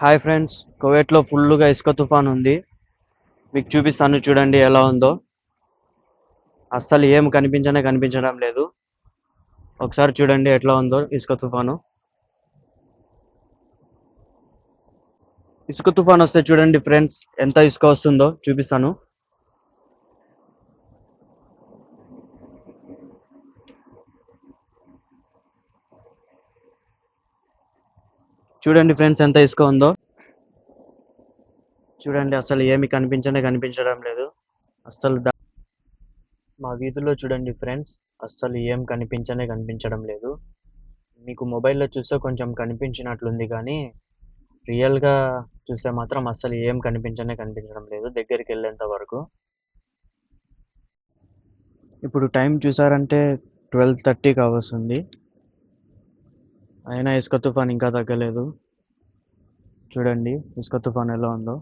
Hi friends కువైట్లో ఫుల్గా ఇసుక తుఫాన్ ఉంది. మీకు చూపిస్తాను చూడండి ఎలా ఉందో. అస్సలు ఏం కనిపించనే కనిపించడం లేదు. ఒకసారి చూడండి ఎట్లా ఉందో ఇసుక తుఫాను. ఇసుక తుఫాన్ వస్తే చూడండి ఫ్రెండ్స్ ఎంత ఇసుక వస్తుందో చూపిస్తాను. చూడండి ఫ్రెండ్స్ ఎంత ఇసుక ఉందో. చూడండి అసలు ఏమి కనిపించనే కనిపించడం లేదు. అస్సలు మా వీధిలో చూడండి ఫ్రెండ్స్ అస్సలు ఏం కనిపించనే కనిపించడం లేదు. మీకు మొబైల్లో చూస్తే కొంచెం కనిపించినట్లుంది కానీ రియల్గా చూస్తే మాత్రం అస్సలు ఏం కనిపించనే కనిపించడం లేదు దగ్గరికి వెళ్ళేంత వరకు. ఇప్పుడు టైం చూసారంటే ట్వెల్వ్ థర్టీ కావస్తుంది అయినా ఇసుక తుఫాన్ ఇంకా తగ్గలేదు. చూడండి ఇసుక తుఫాన్ ఎలా ఉందో.